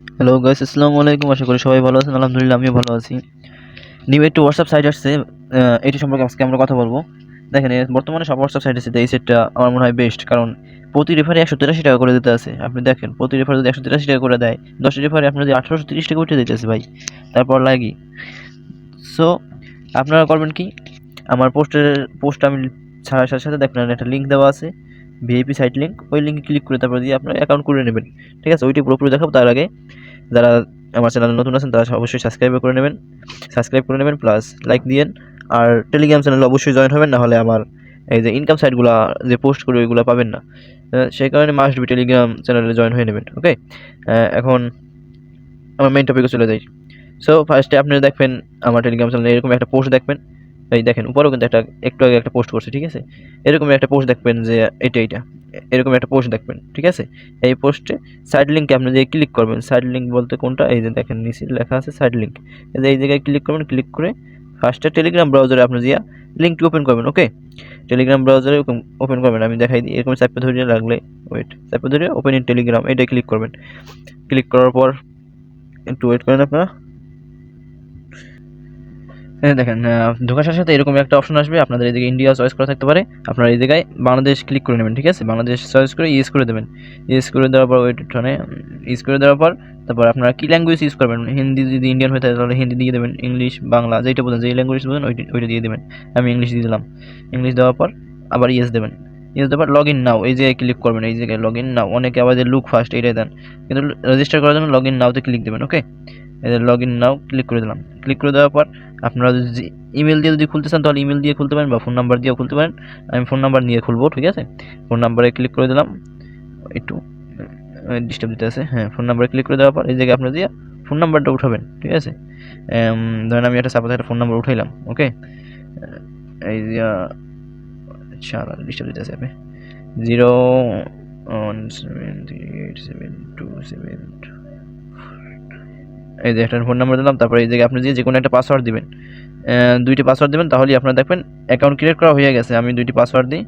Hello guys আসসালামু আলাইকুম। আশা করি সবাই ভালো আছেন। আলহামদুলিল্লাহ, আমিও ভালো আছি। নিউ একটি হোয়াটসঅ্যাপ সাইট আসছে। এটি সম্পর্কে আজকে আমরা কথা বলব। দেখেন বর্তমানে সব হোয়াটসঅ্যাপ সাইট আছে। এই সেটটা আমার মনে হয় বেস্ট কারণ প্রতি রেফারে একশো তিরাশি টাকা করে দিতে আছে। আপনি দেখেন, প্রতি রেফারে যদি একশো তিরাশি টাকা করে দেয়, দশটি রেফারে আপনার যদি আঠারোশো তিরিশ টাকা উঠে দিতেছে ভাই। তারপর লাগি। সো আপনারা করবেন কি? আমার পোস্টের পোস্ট আমি ছাড়ার সাথে সাথে দেখবেন একটা লিঙ্ক দেওয়া আছে। ভিআইপি সাইট লিঙ্ক ওই লিঙ্কে ক্লিক করে তারপর দিয়ে আপনার অ্যাকাউন্ট করে নেবেন। ঠিক আছে? ওইটি পুরোপুরি দেখাবো। তার আগে যারা আমার চ্যানেলে নতুন আছেন, তারা অবশ্যই সাবস্ক্রাইব করে নেবেন। সাবস্ক্রাইব করে নেবেন প্লাস লাইক দিয়েন। আর টেলিগ্রাম চ্যানেলে অবশ্যই জয়েন হবেন না হলে আমার এই যে ইনকাম সাইটগুলো যে পোস্ট করি, ওইগুলো পাবেন না। সেই কারণে মাস্ট বি টেলিগ্রাম চ্যানেলে জয়েন হয়ে নেবেন ওকে এখন আমার মেইন টপিকে চলে যাই। সো ফার্স্টে আপনি দেখবেন, আমার টেলিগ্রাম চ্যানেলে এরকম একটা পোস্ট দেখবেন। এই দেখেন, উপরেও কিন্তু একটা, একটু আগে একটা পোস্ট করছে, ঠিক আছে? এরকম একটা পোস্ট দেখবেন যে এটা এইটা। এরকম একটা পোস্ট দেখবেন, ঠিক আছে? এই পোস্টে সাইড লিঙ্কে আপনি যে ক্লিক করবেন সাইড লিঙ্ক বলতে কোনটা? এই যে দেখেন নিচে লেখা আছে সাইড লিঙ্ক এই জায়গায় ক্লিক করবেন ক্লিক করে ফার্স্টে টেলিগ্রাম ব্রাউজারে আপনি যে লিঙ্কটি ওপেন করবেন ওকে টেলিগ্রাম ব্রাউজারে ওপেন করবেন, আমি দেখাই দিই এরকম চাপে ধরে লাগলে ওয়েট চাপে ধরে ওপেন ইন টেলিগ্রাম এটা ক্লিক করবেন। ক্লিক করার পর, একটু ওয়েট করেন আপনারা। দেখেন ঢোকার সাথে সাথে এরকম একটা অপশন আসবে। আপনাদের এদিকে ইন্ডিয়া চয়েস করা থাকতে পারে। আপনারা এই জায়গায় বাংলাদেশ ক্লিক করে নেবেন, ঠিক আছে? বাংলাদেশ চয়েস করে ইউজ করে দেবেন। ইউজ করে দেওয়ার পর ওইট ওখানে ইউজ করে দেওয়ার পর তারপর আপনারা কী ল্যাঙ্গুয়েজ ইউজ করবেন? হিন্দি যদি ইন্ডিয়ান হয়ে থাকে, তাহলে হিন্দি দিয়ে দেবেন। ইংলিশ বাংলা যেটা বলেন, যেই ল্যাঙ্গুয়েজ বলেন, ওইটা ওইটা দিয়ে দেবেন। আমি ইংলিশ দিয়ে দিলাম। ইংলিশ দেওয়ার পর আবার ইয়েস দেবেন। ইয়েস দেওয়ার পর লগ ইন নাও এই জায়গায় ক্লিক করবেন, এই জায়গায় লগ ইন নাও অনেকে আবার যে লুক ফার্স্ট এটাই দেন। কিন্তু রেজিস্টার করার জন্য লগ ইন নাওতে ক্লিক দেবেন okay log in now click করে দিলাম। ক্লিক করে দেওয়ার পর আপনারা যদি ইমেল দিয়ে যদি খুলতে চান, তাহলে ইমেল দিয়ে খুলতে পারেন বা ফোন নাম্বার দিয়েও খুলতে পারেন। আমি ফোন নাম্বার নিয়ে খুলবো, ঠিক আছে? ফোন নাম্বারে ক্লিক করে দিলাম। একটু ডিস্টার্ব দিতে আছে। হ্যাঁ ফোন নাম্বারে ক্লিক করে দেওয়ার পর এই জায়গায় আপনার দিয়ে ফোন নাম্বারটা উঠাবেন, ঠিক আছে? ধরেন আমি একটা সাপোজ একটা ফোন নাম্বার উঠাইলাম ওকে এই যে আচ্ছা ডিস্টার্ব দিতে আছে আপনি। Zero one seven three eight seven two seven এই যে একটা ফোন নাম্বার দিলাম, তারপরে এই জায়গায় আপনি যে কোনো একটা পাসওয়ার্ড দিবেন। দুইটি পাসওয়ার্ড দিবেন, তাহলেই আপনারা দেখবেন অ্যাকাউন্ট ক্রিয়েট করা হয়ে গেছে। আমি দুইটি পাসওয়ার্ড দিই।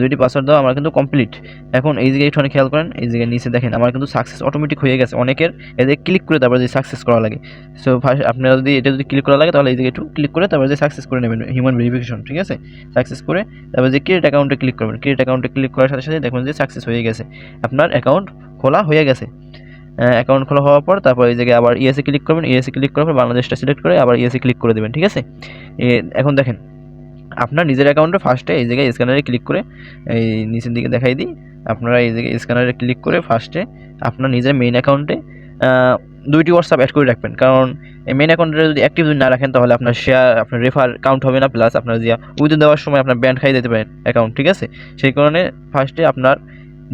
দুইটি পাসওয়ার্ড দাও, আমার কিন্তু কমপ্লিট এখন এই জায়গায় একটুখানি খেয়াল করেন, এই জায়গায় নিচে দেখেন, আমার কিন্তু সাকসেস অটোমেটিক হয়ে গেছে। অনেকের এদের ক্লিক করে তারপরে যদি সাকসেস করা লাগে। সো ফার্স্ট আপনারা যদি এটা যদি ক্লিক করা লাগে, তাহলে এই জায়গায় একটু ক্লিক করে তারপরে যে সাকসেস করে নেবেন হিউম্যান ভেরিফিকেশন ঠিক আছে? সাকসেস করে তারপরে যে ক্রিয়েট অ্যাকাউন্টে ক্লিক করবেন। ক্রিয়েট অ্যাকাউন্টে ক্লিক করার সাথে সাথে দেখবেন যে সাকসেস হয়ে গেছে। আপনার অ্যাকাউন্ট খোলা হয়ে গেছে। অ্যাকাউন্ট খোলা হওয়ার পর তারপর এই জায়গায় আবার ইএসএ ক্লিক করবেন। ইএসএ ক্লিক করার পর বাংলাদেশটা সিলেক্ট করে আবার ইএসএ ক্লিক করে দেবেন, ঠিক আছে? এখন দেখেন আপনার নিজের অ্যাকাউন্টে ফার্স্টে এই জায়গায় স্ক্যানারে ক্লিক করে, এই নিচের দিকে দেখাই দিই, আপনারা এই জায়গায় স্ক্যানারে ক্লিক করে ফার্স্টে আপনার নিজের মেইন অ্যাকাউন্টে দুইটি হোয়াটসঅ্যাপ অ্যাড করে রাখবেন। কারণ এই মেইন অ্যাকাউন্টে যদি অ্যাক্টিভ যদি না রাখেন, তাহলে আপনার শেয়ার আপনার রেফার কাউন্ট হবে না প্লাস আপনার যে উইথ দেওয়ার সময় আপনার ব্যান্ড খাই দিতে পারেন অ্যাকাউন্ট ঠিক আছে? সেই কারণে ফার্স্টে আপনার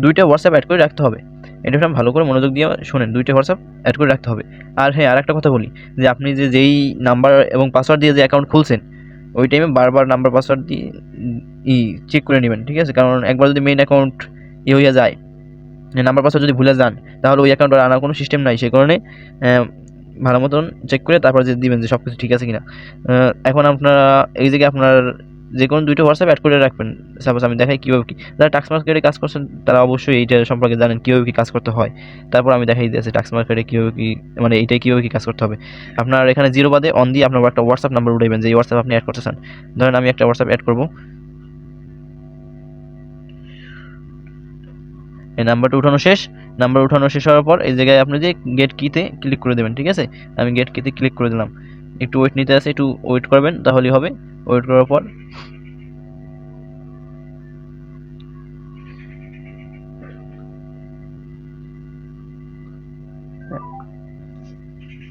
দুইটা হোয়াটসঅ্যাপ অ্যাড করে রাখতে হবে। এটা একটু ভালো করে মনোযোগ দিয়ে শোনেন, দুইটা হোয়াটসঅ্যাপ অ্যাড করে রাখতে হবে। আর হ্যাঁ আর একটা কথা বলি, যে আপনি যে যেই নাম্বার এবং পাসওয়ার্ড দিয়ে যে অ্যাকাউন্ট খুলছেন ওই টাইমে বারবার নাম্বার পাসওয়ার্ড দিয়ে, ই চেক করে নেবেন, ঠিক আছে? কারণ একবার যদি মেইন অ্যাকাউন্ট ই হয়ে যায় নাম্বার পাসওয়ার্ড যদি ভুলে যান, তাহলে ওই অ্যাকাউন্ট আনার কোনো সিস্টেম নাই। সেই কারণে ভালো মতন চেক করে তারপর যে দিবেন যে সব কিছু ঠিক আছে কিনা। এখন আপনারা, এই জায়গায় আপনার যে কোনো দুইটা হোয়াটসঅ্যাপ অ্যাড করে রাখবেন। সাপোজ আমি দেখাই কীভাবে কী যারা টাক্স মার্কেটে কাজ করছেন, তারা অবশ্যই এইটা সম্পর্কে জানেন কীভাবে কী কাজ করতে হয়। তারপর আমি দেখাই দিয়েছি টাক্স মার্কেটে কীভাবে কী মানে এইটাই কীভাবে কী কাজ করতে হবে। আপনার এখানে জিরো বাদে অন দিয়ে আপনার একটা হোয়াটসঅ্যাপ নাম্বার উঠাইবেন, যে হোয়াটসঅ্যাপ আপনি অ্যাড করতে চান ধরেন আমি একটা হোয়াটসঅ্যাপ অ্যাড করব। এই নাম্বারটা উঠানো শেষ। নাম্বার উঠানো শেষ হওয়ার পর এই জায়গায় আপনি যে গেট কিতে ক্লিক করে দেবেন, ঠিক আছে? আমি গেট কিতে ক্লিক করে দিলাম। একটু ওয়েট নিতে আছে, একটু ওয়েট করবেন, তাহলেই হবে। ওয়েট করার পর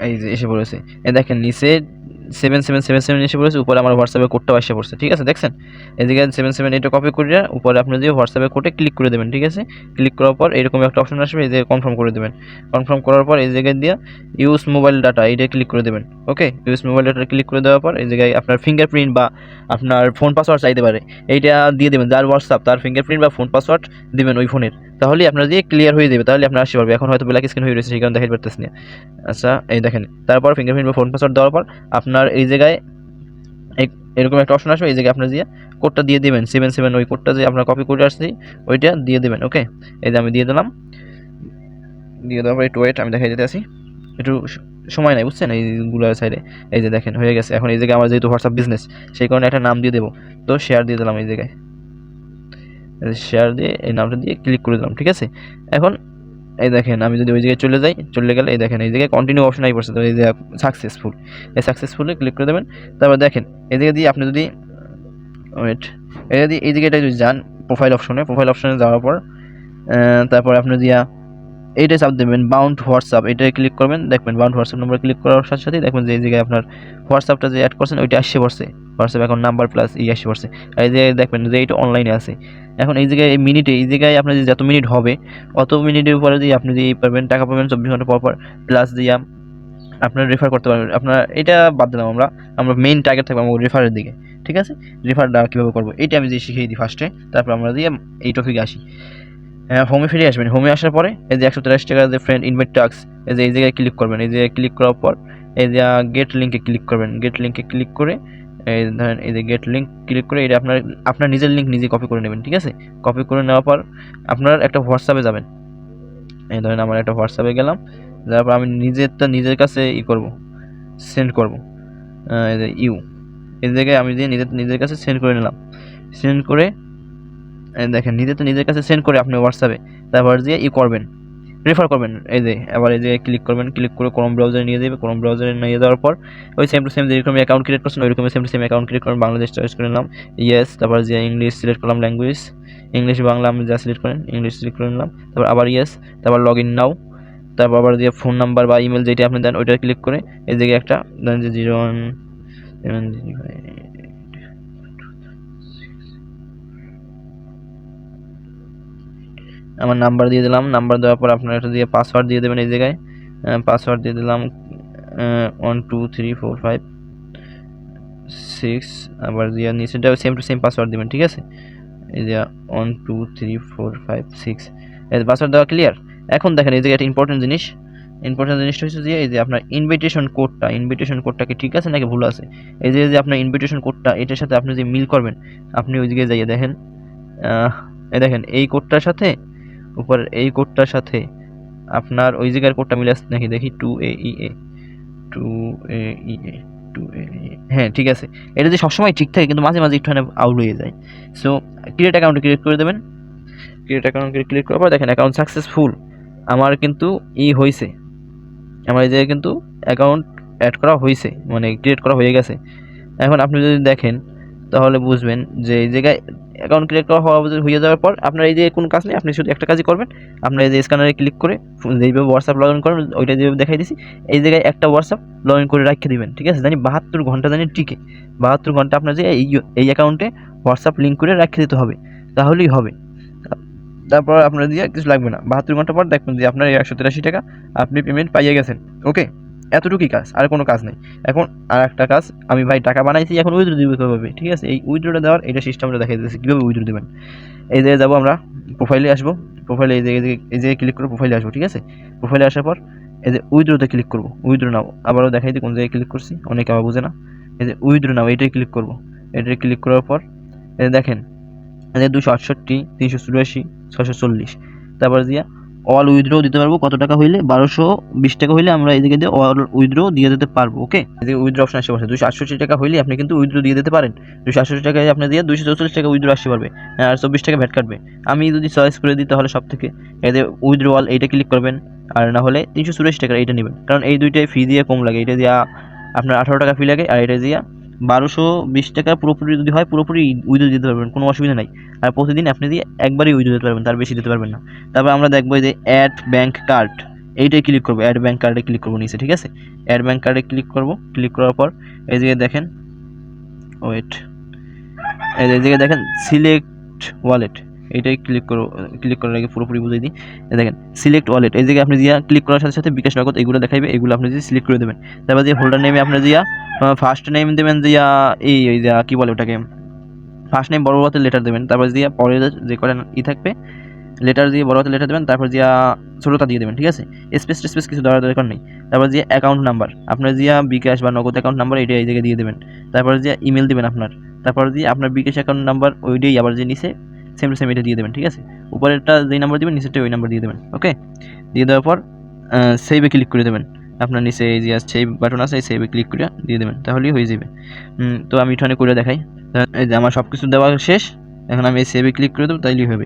এই যে এসে পড়েছে। এ দেখেন, নিচে সেভেন সেভেন সেভেন সেভেন এসে পড়েছে, উপরে আমার হোয়াটসঅ্যাপে কোডটাও এসে পড়ছে, ঠিক আছে? দেখছেন? এদিকে সেভেন সেভেন এটা কপি করে উপরে আপনি দিয়ে হোয়াটসঅ্যাপে কোডে ক্লিক করে দেবেন, ঠিক আছে? ক্লিক করার পর এরকম একটা অপশন আসবে যে কনফার্ম করে দেবেন। কনফার্ম করার পর এই জায়গায় দিয়ে ইউজ মোবাইল ডাটা এইটা ক্লিক করে দেবেন okay use mobile data click করে দেওয়ার পর এই জায়গায় আপনার ফিঙ্গারপ্রিন্ট বা আপনার ফোন পাসওয়ার্ড চাইতে পারে, এইটা দিয়ে দেবেন, যার হোয়াটসঅ্যাপ তার ফিঙ্গারপ্রিন্ট বা ফোন পাসওয়ার্ড দেবেন ওই ফোনের তাহলে আপনার দিয়ে ক্লিয়ার হয়ে যাবে তাহলে আপনার আসতে পারবে। এখন হয়তো ব্ল্যাক স্ক্রিন হয়ে রয়েছে, সেই কারণে দেখাতে পারতেছি না। আচ্ছা এই দেখেন, তারপর ফিঙ্গারপ্রিন্ট বা ফোন পাসওয়ার্ড দেওয়ার পর আপনার এই জায়গায় এরকম একটা অপশন আসবে, এই জায়গায় আপনার দিয়ে কোডটা দিয়ে দেবেন সেভেন সেভেন ওই কোডটা যে আপনার কপি করে আসছি, ওইটা দিয়ে দেবেন ওকে এই যে আমি দিয়ে দিলাম, দিয়ে দেওয়ার পর একটু ওয়েট আমি দেখাই দিতে আসি। একটু সময় নাই, বুঝছেন? এইগুলো সাইডে এই যে দেখেন, হয়ে গেছে। এখন এই জায়গায় আমার যেহেতু হোয়াটসঅ্যাপ বিজনেস সেই কারণে একটা নাম দিয়ে দেবো। তো শেয়ার দিয়ে দিলাম এই জায়গায়। শেয়ার দিয়ে, এই নামটা দিয়ে ক্লিক করে দিলাম, ঠিক আছে? এখন এই দেখেন, আমি যদি ওই জায়গায় চলে যাই, চলে গেলে এই দেখেন, এই জায়গায় কন্টিনিউ অপশন আই পড়ছে, তো এই সাকসেসফুল এই সাকসেসফুলে ক্লিক করে দেবেন, তারপর দেখেন, এই জায়গা দিয়ে আপনি যদি ওয়েট এই যদি এই জায়গাটায় যদি যান প্রোফাইল অপশনে প্রোফাইল অপশনে যাওয়ার পর তারপর আপনি দিয়া এইটাই চাপ দেবেন বাউন্ড হোয়াটসঅ্যাপ এটাই ক্লিক করবেন, দেখবেন বাউন্ড হোয়াটসঅ্যাপ নম্বর ক্লিক করার সাথে সাথেই দেখবেন যে এই জায়গায় আপনার হোয়াটসঅ্যাপটা যে অ্যাড করছেন, ওইটা আসছে পড়ছে। হোয়াটসঅ্যাপ এখন নাম্বার প্লাস ই আসছে পড়ছে। আর এই যে দেখবেন যে এইটা অনলাইনে আছে। এখন এই জায়গায়, এই মিনিটে এই জায়গায় আপনার যে যত মিনিট হবে, অত মিনিটের উপরে দিয়ে আপনি দিয়ে পারবেন, টাকা পাবেন চব্বিশ ঘণ্টা পর পর প্লাস দিয়া আপনার রেফার করতে পারবেন। আপনার এটা বাদ দিলাম আমরা। আমরা মেইন টার্গেট থাকব আমার রেফারের দিকে। ঠিক আছে? রেফারটা কীভাবে করব? এইটা আমি যে শিখিয়ে দিই ফার্স্টে তারপর আমরা দিয়ে এই টপিকে আসি। হোমে ফিরে আসবেন। হোমে আসার পরে এই যে একশো তেরাশি টাকার যে ফ্রেন্ড ইনভাইট টাক্স এই যে এই জায়গায় ক্লিক করবেন। এই জায়গায় ক্লিক করার পর এই যে গেট লিঙ্কে ক্লিক করবেন। গেট লিঙ্কে ক্লিক করে এই ধরেন এই যে গেট লিঙ্ক ক্লিক করে এটা আপনার আপনার নিজের লিঙ্ক নিজে কপি করে নেবেন, ঠিক আছে? কপি করে নেওয়ার পর আপনার একটা হোয়াটসঅ্যাপে যাবেন। এই ধরেন আমার একটা হোয়াটসঅ্যাপে গেলাম যার পর আমি নিজেরটা নিজের কাছে ই করব সেন্ড করব এই যে ইউ এই জায়গায় আমি দিয়ে নিজের নিজের কাছে সেন্ড করে নিলাম। সেন্ড করে দেখেন, নিজে তো নিজের কাছে সেন্ড করে আপনি হোয়াটসঅ্যাপে তারপর দিয়ে ই করবেন রেফার করবেন, এই যে আবার এই যে ক্লিক করবেন ক্লিক করে ক্রোম ব্রাউজারে নিয়ে যাবে ক্রোম ব্রাউজারে নিয়ে যাওয়ার পর ওই সেম টু সেম যেরকম অ্যাকাউন্ট ক্রিয়েট করছেন ওইরকম same to same account create করবেন, বাংলাদেশ চয়েস করে নিলাম ইয়েস তারপর যে ইংলিশ সিলেক্ট করলাম ল্যাঙ্গুয়েজ ইংলিশ বাংলা আমি যা সিলেক্ট করেন ইংলিশ সিলেক্ট করে নিলাম, তারপর আবার ইয়েস তারপর লগ ইন নাও তারপর আবার দিয়ে ফোন নাম্বার বা ইমেল যেটা আপনি দেন, ওইটা ক্লিক করে এই জায়গায় একটা, দেন যে জিরো ওয়ান সেভেন আমার নাম্বার দিয়ে দিলাম, নাম্বার দেওয়ার পর আপনার একটা দিয়ে পাসওয়ার্ড দিয়ে দেবেন এই জায়গায়। পাসওয়ার্ড দিয়ে দিলাম one two three four five six আবার দিয়ে নিচেটা সেম টু সেম পাসওয়ার্ড দেবেন, ঠিক আছে? এই যে one two three four five six এই পাসওয়ার্ড দেওয়া ক্লিয়ার এখন দেখেন এই জায়গায় একটা ইম্পর্টেন্ট জিনিস। ইম্পর্টেন্ট জিনিসটা হচ্ছে যে এই যে আপনার ইনভিটেশন কোডটা ইনভিটেশন কোডটা কি ঠিক আছে নাকি ভুল আছে? এই যে আপনার ইনভিটেশন কোডটা এটার সাথে আপনি যে মিল করবেন, আপনি ওই দিকে যাইয়ে দেখেন এই দেখেন, এই কোডটার সাথে উপরের এই কোডটার সাথে আপনার ওই জায়গার কোডটা মিলে আসছে নাকি? দেখি two A E A two A E A two A হ্যাঁ ঠিক আছে। এটা যে সবসময় ঠিক থাকে, কিন্তু মাঝে মাঝে একটু আউট হয়ে যায়। সো ক্রিয়েট অ্যাকাউন্ট ক্রিয়েট করে দেবেন। ক্রিয়েট অ্যাকাউন্ট ক্লিক করার পর দেখেন অ্যাকাউন্ট সাকসেসফুল আমার কিন্তু ই হয়েছে আমার এই জায়গায় কিন্তু অ্যাকাউন্ট অ্যাড করা হয়েছে মানে ক্রিয়েট করা হয়ে গেছে। এখন আপনি যদি দেখেন তাহলে বুঝবেন যে এই জায়গায় অ্যাকাউন্ট ক্রিয়েট করা হওয়া হয়ে যাওয়ার পর আপনার এই যে কোনো কাজ নেই, আপনি শুধু একটা কাজই করবেন। আপনার এই যে স্ক্যানারে ক্লিক করে যেইভাবে হোয়াটসঅ্যাপ লগ ইন করবেন ওইটা যেভাবে দেখাই দিছি, এই জায়গায় একটা হোয়াটসঅ্যাপ লগ ইন করে রাখিয়ে দিবেন, ঠিক আছে? জানি বাহাত্তর ঘণ্টা জানি টিকে। বাহাত্তর ঘণ্টা আপনার যে এই এই অ্যাকাউন্টে হোয়াটসঅ্যাপ লিঙ্ক করে রাখিয়ে দিতে হবে, তাহলেই হবে। তারপর আপনার দিয়ে কিছু লাগবে না। বাহাত্তর ঘণ্টা পর দেখবেন যে আপনার একশো তিরাশি টাকা আপনি পেমেন্ট পাইয়ে গেছেন ওকে এতটুকুই কাজ, আর কোনো কাজ নেই। এখন আর একটা কাজ, আমি ভাই টাকা বানাইছি, এখন উইথড্র দিব কীভাবে? ঠিক আছে? এই উইথড্রটা দেওয়ার এটা সিস্টেমটা দেখাই দিতেছি, কীভাবে উইথড্র দেবেন? এই জায়গায় যাব আমরা প্রোফাইলে আসব প্রোফাইলে এই জায়গায় এই জায়গায় ক্লিক করে প্রোফাইলে আসব, ঠিক আছে? প্রোফাইলে আসার পর এই যে উইথড্রোতে ক্লিক করব উইথড্রো নাও। আবারও দেখাই দিই কোন জায়গায় ক্লিক করছি, অনেকে আবার বুঝে না। এই যে উইথড্রো নাও, এইটাই ক্লিক করব। এটাই ক্লিক করার পর, এই দেখেন, এই যে দুশো আটষট্টি, তিনশো চুরাশি ছশো চল্লিশ। তারপর দিয়া অল উইথড্রো দিতে পারব কত টাকা হইলে? বারোশো বিশ টাকা হইলে আমরা এদিকে দিয়ে অল উইথড্রো দিয়ে দিতে পারব ওকে এদিকে উইথড্রো অপশন আসতে পারছে। দুশো আটষট্টি টাকা হইলে আপনি কিন্তু উইথড্রো দিয়ে দিতে পারেন। দুশো আটষট্টি টাকায় আপনি দিয়ে দুশো চৌচল্লিশ টাকা উইথড্রো আসতে পারবে। আর চব্বিশ টাকা ভ্যাট কাটবে। আমি যদি চয়েস করে দিই তাহলে সব থেকে এদের উইথড্রো অল এইটা ক্লিক করবেন। আর না হলে তিনশো চুরাশি টাকা এইটা নেবেন। কারণ এই দুইটাই ফি দিয়ে কম লাগে। এটা দিয়া আপনার আঠারো টাকা ফি লাগে আর এটা দিয়া বারোশো বিশ টাকা পুরোপুরি যদি হয়, পুরোপুরি উইথড্রো দিতে পারবেন, কোনো অসুবিধা নাই। আর প্রতিদিন আপনি দিয়ে একবারই উইথড্রো দিতে পারবেন, তার বেশি দিতে পারবেন না। তারপর আমরা দেখব যে অ্যাড ব্যাঙ্ক কার্ড, এইটাই ক্লিক করব, অ্যাড ব্যাঙ্ক কার্ডে ক্লিক করব নিচে, ঠিক আছে? অ্যাড ব্যাঙ্ক কার্ডে ক্লিক করব ক্লিক করার পর এই জায়গায় দেখেন ওয়েট এই জায়গায় দেখেন সিলেক্ট ওয়ালেট এইটাই ক্লিক করো ক্লিক করার আগে পুরোপুরি বুঝিয়ে দিই। দেখেন সিলেক্ট ওয়ালেট এই জায়গায় আপনি দিয়া ক্লিক করার সাথে সাথে বিকাশ নগদ এগুলো দেখাইবে, এগুলো আপনি যদি সিলেক্ট করে দেবেন। তারপর যে হোল্ডার নেমে আপনি দিয়া ফার্স্ট নেম দেবেন দিয়া, এই ওই দিয়া কী বলে ওটাকে? ফার্স্ট নেম বড় বড় লেটার দেবেন, তারপর দিয়া পরে যে করেন ই থাকবে লেটার দিয়ে বড় হাতে লেটার দেবেন, তারপর দিয়া ছোটোটা দিয়ে দেবেন, ঠিক আছে? স্পেস স্পেস কিছু দেওয়ার দরকার নেই। তারপর যে অ্যাকাউন্ট নাম্বার আপনার যে বিকাশ বা নগদ অ্যাকাউন্ট নাম্বার এটা এই জায়গায় দিয়ে দেবেন। তারপর যে ইমেল দেবেন আপনার। তারপর দিয়ে আপনার বিকাশ অ্যাকাউন্ট নাম্বার ওইটাই আবার যে নিচে সেম টু সেম এটা দিয়ে দেবেন, ঠিক আছে? উপরেরটা যেই নাম্বার দেবেন, নিচেরটা ওই নাম্বার দিয়ে দেবেন ওকে দিয়ে দেওয়ার পর সেভে ক্লিক করে দেবেন। আপনার নিচে এই যে আছে সেই বাটন আছে, এই সেভে ক্লিক করে দিয়ে দেবেন, তাহলেই হয়ে যাবে। তো আমি এখানে করে দেখাই। এই যে আমার সব কিছু দেওয়া শেষ, এখন আমি এই সেভে ক্লিক করে দেবো, তাইলেই হবে।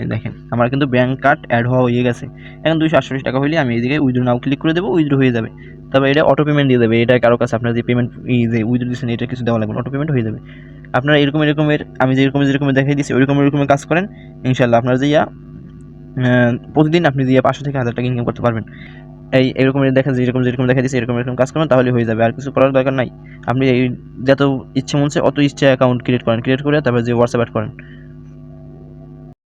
এই দেখেন, আমার কিন্তু ব্যাংক কার্ড অ্যাড হওয়া হয়ে গেছে। এখন দুইশো আটচল্লিশ টাকা হলে আমি এইদিকে উইথড্র নাও ক্লিক করে দেবো উইথড্র হয়ে যাবে। তবে এটা অটো পেমেন্ট দিয়ে দেবে। এটা কারও কাছে আপনার যে পেমেন্ট এই যে উইথড্র দিচ্ছেন এটা কিছু দেওয়া লাগবে অটো পেমেন্ট হয়ে যাবে। আপনারা এরকম এরকমের আমি যেরকম যেরকম দেখাই দিচ্ছি ওইরকম ওইরকমের কাজ করেন ইনশাল্লাহ আপনার যে ইয়া প্রতিদিন আপনি দিয়ে পাঁচশো থেকে হাজার টাকা ইনকাম করতে পারবেন। এই এরকম দেখা যেরকম যেরকম দেখা দিচ্ছে এরকম এরকম কাজ করবেন তাহলে হয়ে যাবে। আর কিছু করার দরকার নাই। আপনি এই যত ইচ্ছে মন চায়, অত ইচ্ছে অ্যাকাউন্ট ক্রিয়েট করেন। ক্রিয়েট করে তারপর যে হোয়াটসঅ্যাপ অ্যাড করেন।